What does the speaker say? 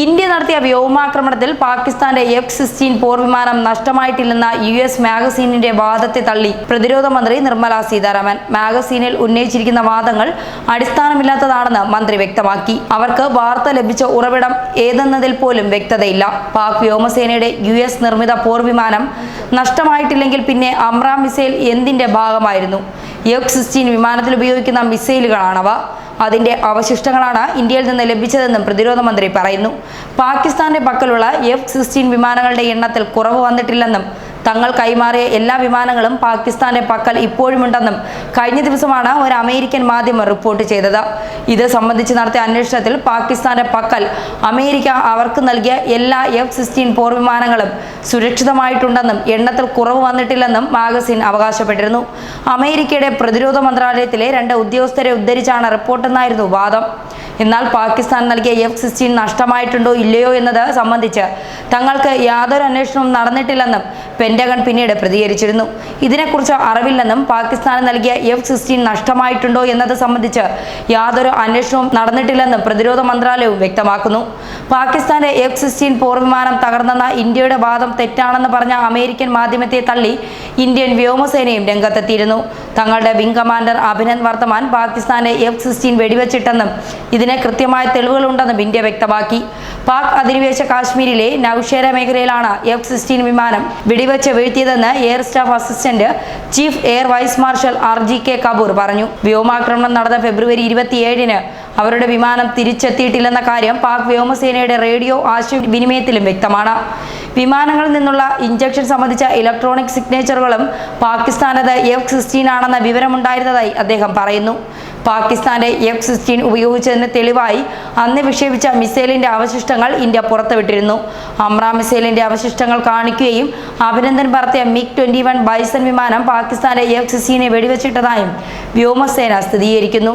India നടത്തിയ വ്യോമാക്രമണത്തിൽ പാകിസ്ഥാന്റെ എഫ് സിക്സ്റ്റീൻ പോർവിമാനം നഷ്ടമായിട്ടില്ലെന്ന യു എസ് മാഗസീനിന്റെ വാദത്തെ തള്ളി പ്രതിരോധ മന്ത്രി നിർമ്മല സീതാരാമൻ. മാഗസീനിൽ ഉന്നയിച്ചിരിക്കുന്ന വാദങ്ങൾ അടിസ്ഥാനമില്ലാത്തതാണെന്ന് മന്ത്രി വ്യക്തമാക്കി. അവർക്ക് വാർത്ത ലഭിച്ച ഉറവിടം ഏതെന്നതിൽ പോലും വ്യക്തതയില്ല. പാക് വ്യോമസേനയുടെ യു എസ് നിർമ്മിത പോർവിമാനം നഷ്ടമായിട്ടില്ലെങ്കിൽ പിന്നെ അമ്രാം മിസൈൽ എന്തിന്റെ ഭാഗമായിരുന്നു? എഫ് സിക്സ്റ്റീൻ വിമാനത്തിൽ ഉപയോഗിക്കുന്ന മിസൈലുകളാണവ. അതിന്റെ അവശിഷ്ടങ്ങളാണ് ഇന്ത്യയിൽ നിന്ന് ലഭിച്ചതെന്നും പ്രതിരോധ മന്ത്രി പറയുന്നു. പാകിസ്ഥാന്റെ പക്കലുള്ള എഫ് സിക്സ്റ്റീൻ വിമാനങ്ങളുടെ എണ്ണത്തിൽ കുറവ് വന്നിട്ടില്ലെന്നും തങ്ങൾ കൈമാറിയ എല്ലാ വിമാനങ്ങളും പാകിസ്ഥാന്റെ പക്കൽ ഇപ്പോഴുമുണ്ടെന്നും കഴിഞ്ഞ ദിവസമാണ് ഒരു അമേരിക്കൻ മാധ്യമം റിപ്പോർട്ട് ചെയ്തത്. ഇത് സംബന്ധിച്ച് നടത്തിയ അന്വേഷണത്തിൽ പാകിസ്ഥാന്റെ പക്കൽ അമേരിക്ക അവർക്ക് നൽകിയ എല്ലാ എഫ് സിക്സ്റ്റീൻ പോർ വിമാനങ്ങളും സുരക്ഷിതമായിട്ടുണ്ടെന്നും എണ്ണത്തിൽ കുറവ് വന്നിട്ടില്ലെന്നും മാഗസിൻ അവകാശപ്പെട്ടിരുന്നു. അമേരിക്കയുടെ പ്രതിരോധ മന്ത്രാലയത്തിലെ രണ്ട് ഉദ്യോഗസ്ഥരെ ഉദ്ധരിച്ചാണ് റിപ്പോർട്ടെന്നായിരുന്നു വാദം. എന്നാൽ പാകിസ്ഥാൻ നൽകിയ എഫ് സിക്സ്റ്റീൻ നഷ്ടമായിട്ടുണ്ടോ ഇല്ലയോ എന്നത് സംബന്ധിച്ച് തങ്ങൾക്ക് യാതൊരു അന്വേഷണവും നടന്നിട്ടില്ലെന്നും പെന്റഗൺ പിന്നീട് പ്രതികരിച്ചിരുന്നു. ഇതിനെക്കുറിച്ച് അറിവില്ലെന്നും പാകിസ്ഥാന് നൽകിയ എഫ് സിക്സ്റ്റീൻ നഷ്ടമായിട്ടുണ്ടോ എന്നത് സംബന്ധിച്ച് യാതൊരു അന്വേഷണവും നടന്നിട്ടില്ലെന്നും പ്രതിരോധ മന്ത്രാലയവും വ്യക്തമാക്കുന്നു. പാകിസ്ഥാന്റെ എഫ് സിക്സ്റ്റീൻ പോർവിമാനം തകർന്നെന്ന ഇന്ത്യയുടെ വാദം തെറ്റാണെന്ന് പറഞ്ഞ അമേരിക്കൻ മാധ്യമത്തെ തള്ളി ഇന്ത്യൻ വ്യോമസേനയും രംഗത്തെത്തിയിരുന്നു. തങ്ങളുടെ വിംഗ് കമാൻഡർ അഭിനന്ദ് വർത്തമാൻ പാകിസ്ഥാന്റെ എഫ് സിക്സ്റ്റീൻ വെടിവെച്ചിട്ടെന്നും ഇതിന് കൃത്യമായ തെളിവുകളുണ്ടെന്നും ഇന്ത്യ വ്യക്തമാക്കി. പാക് അധിനിവേശ കാശ്മീരിലെ നൌഷേര മേഖലയിലാണ് എഫ് സിക്സ്റ്റീൻ വിമാനം വെടിവെച്ച് വീഴ്ത്തിയതെന്ന് air staff assistant chief air vice marshal R G K Kapoor പറഞ്ഞു. വ്യോമാക്രമണം നടന്ന ഫെബ്രുവരി ഇരുപത്തിയേഴിന് അവരുടെ വിമാനം തിരിച്ചെത്തിയിട്ടില്ലെന്ന കാര്യം പാക് വ്യോമസേനയുടെ റേഡിയോ ആശയവിനിമയത്തിലും വ്യക്തമാണ്. വിമാനങ്ങളിൽ നിന്നുള്ള ഇഞ്ചക്ഷൻ സംബന്ധിച്ച ഇലക്ട്രോണിക് സിഗ്നേച്ചറുകളും പാകിസ്ഥാനത് എഫ് സിക്സ്റ്റീൻ ആണെന്ന വിവരമുണ്ടായിരുന്നതായി അദ്ദേഹം പറയുന്നു. പാകിസ്ഥാന്റെ എഫ് സിക്സ്റ്റീൻ ഉപയോഗിച്ചതിന് തെളിവായി അന്ന് വിക്ഷേപിച്ച മിസൈലിന്റെ അവശിഷ്ടങ്ങൾ ഇന്ത്യ പുറത്തുവിട്ടിരുന്നു. അമ്ര മിസൈലിന്റെ അവശിഷ്ടങ്ങൾ കാണിക്കുകയും അഭിനന്ദൻ പറത്തിയ മിഗ് ട്വന്റി വൺ ബൈസൺ വിമാനം പാകിസ്ഥാന്റെ എഫ് സിക്സ്റ്റീനെ വെടിവെച്ചിട്ടതായും വ്യോമസേന സ്ഥിരീകരിക്കുന്നു.